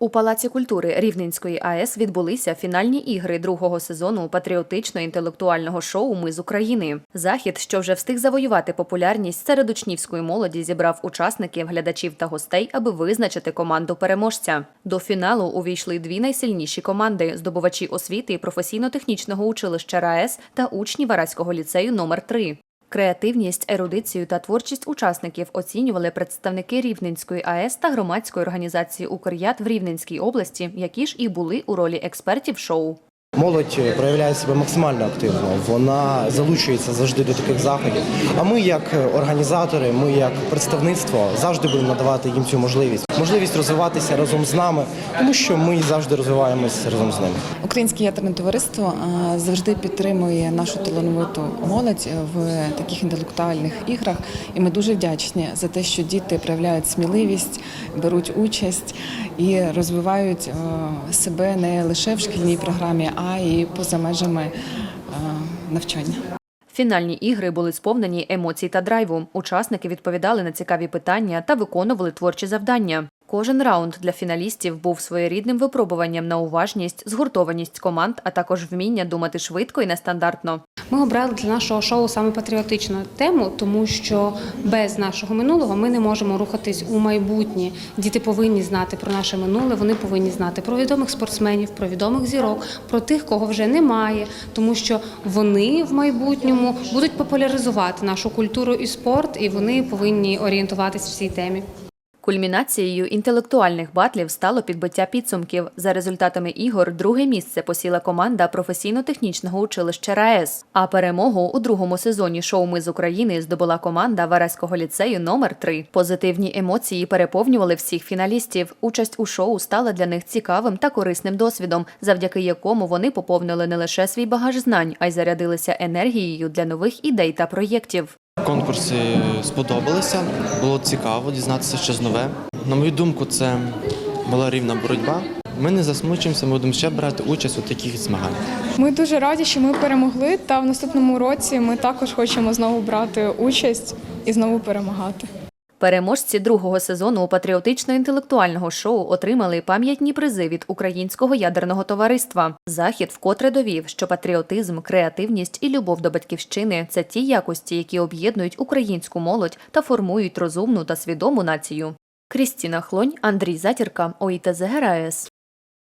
У Палаці культури Рівненської АЕС відбулися фінальні ігри другого сезону патріотично-інтелектуального шоу Ми з України. Захід, що вже встиг завоювати популярність серед учнівської молоді, зібрав учасників, глядачів та гостей, аби визначити команду переможця. До фіналу увійшли дві найсильніші команди: здобувачі освіти професійно-технічного училища РаЕС та учні Вараського ліцею номер 3 Креативність, ерудицію та творчість учасників оцінювали представники Рівненської АЕС та громадської організації «Укрят» в Рівненській області, які ж і були у ролі експертів шоу. Молодь проявляє себе максимально активно. Вона залучується завжди до таких заходів. А ми, як організатори, ми як представництво, завжди будемо надавати їм цю можливість, можливість розвиватися разом з нами, тому що ми завжди розвиваємось разом з ними. Українське ядерне товариство е, завжди підтримує нашу талановиту молодь в таких інтелектуальних іграх, і ми дуже вдячні за те, що діти проявляють сміливість, беруть участь і розвивають е, себе не лише в шкільній програмі, а й поза межами е, навчання. Фінальні ігри були сповнені емоцій та драйву. Учасники відповідали на цікаві питання та виконували творчі завдання. Кожен раунд для фіналістів був своєрідним випробуванням на уважність, згуртованість команд, а також вміння думати швидко і нестандартно. Ми обрали для нашого шоу саме патріотичну тему, тому що без нашого минулого ми не можемо рухатись у майбутнє. Діти повинні знати про наше минуле, вони повинні знати про відомих спортсменів, про відомих зірок, про тих, кого вже немає, тому що вони в майбутньому будуть популяризувати нашу культуру і спорт, і вони повинні орієнтуватись в цій темі. Кульмінацією інтелектуальних батлів стало підбиття підсумків. За результатами ігор друге місце посіла команда професійно-технічного училища РаЕС. А перемогу у другому сезоні шоу Ми з України здобула команда Вараського ліцею номер 3 Позитивні емоції переповнювали всіх фіналістів. Участь у шоу стала для них цікавим та корисним досвідом, завдяки якому вони поповнили не лише свій багаж знань, а й зарядилися енергією для нових ідей та проєктів. Конкурси сподобалися, було цікаво дізнатися щось нове. На мою думку, це була рівна боротьба. Ми не засмучимося, ми будемо ще брати участь у таких змаганнях. Ми дуже раді, що ми перемогли. Та в наступному році ми також хочемо знову брати участь і знову перемагати. Переможці другого сезону патріотично-інтелектуального шоу отримали пам'ятні призи від Українського ядерного товариства. Захід вкотре довів, що патріотизм, креативність і любов до батьківщини це ті якості, які об'єднують українську молодь та формують розумну та свідому націю. Крістіна Хлонь, Андрій Затірка, ОІТЗ ГРАЕС.